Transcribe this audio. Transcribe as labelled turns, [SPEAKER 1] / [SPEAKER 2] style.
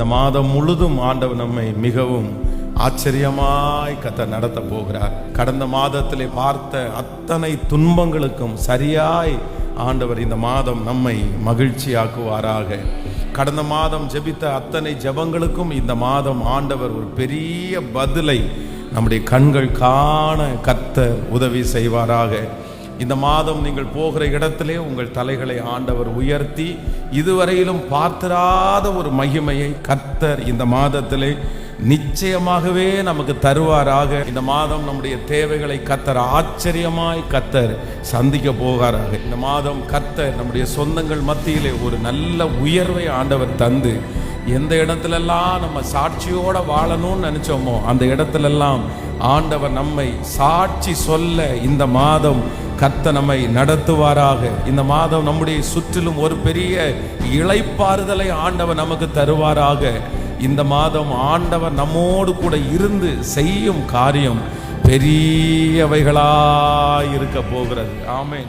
[SPEAKER 1] இந்த மாதம் முழுதும் ஆண்டவர் நம்மை மிகவும் ஆச்சரியமாய் கத்த நடத்த போகிறார். கடந்த மாதத்திலே பார்த்த அத்தனை துன்பங்களுக்கும் சரியாய் ஆண்டவர் இந்த மாதம் நம்மை மகிழ்ச்சியாக்குவாராக. கடந்த மாதம் ஜெபித்த அத்தனை ஜெபங்களுக்கும் இந்த மாதம் ஆண்டவர் ஒரு பெரிய பதிலை நம்முடைய கண்கள் காண கத்த உதவி செய்வாராக. இந்த மாதம் நீங்கள் போகிற இடத்திலே உங்கள் தலைகளை ஆண்டவர் உயர்த்தி இதுவரையிலும் பார்த்திராத ஒரு மகிமையை கத்தர் இந்த மாதத்திலே நிச்சயமாகவே நமக்கு தருவாராக. இந்த மாதம் நம்முடைய தேவைகளை கத்தர் ஆச்சரியமாய் கத்தர் சந்திக்க போகாராக இந்த மாதம் கத்தர் நம்முடைய சொந்தங்கள் மத்தியிலே ஒரு நல்ல உயர்வை ஆண்டவர் தந்து எந்த இடத்துலெல்லாம் நம்ம சாட்சியோட வாழணும்னு நினைச்சோமோ அந்த இடத்துலெல்லாம் ஆண்டவர் நம்மை சாட்சி சொல்ல இந்த மாதம் கத்த நம்மை நடத்துவாராக. இந்த மாதம் நம்முடைய சுற்றிலும் ஒரு பெரிய இளைப்பாறுதலை ஆண்டவர் நமக்கு தருவாராக. இந்த மாதம் ஆண்டவர் நம்மோடு கூட இருந்து செய்யும் காரியம் பெரியவைகளாக இருக்க போகிறது. ஆமேன்.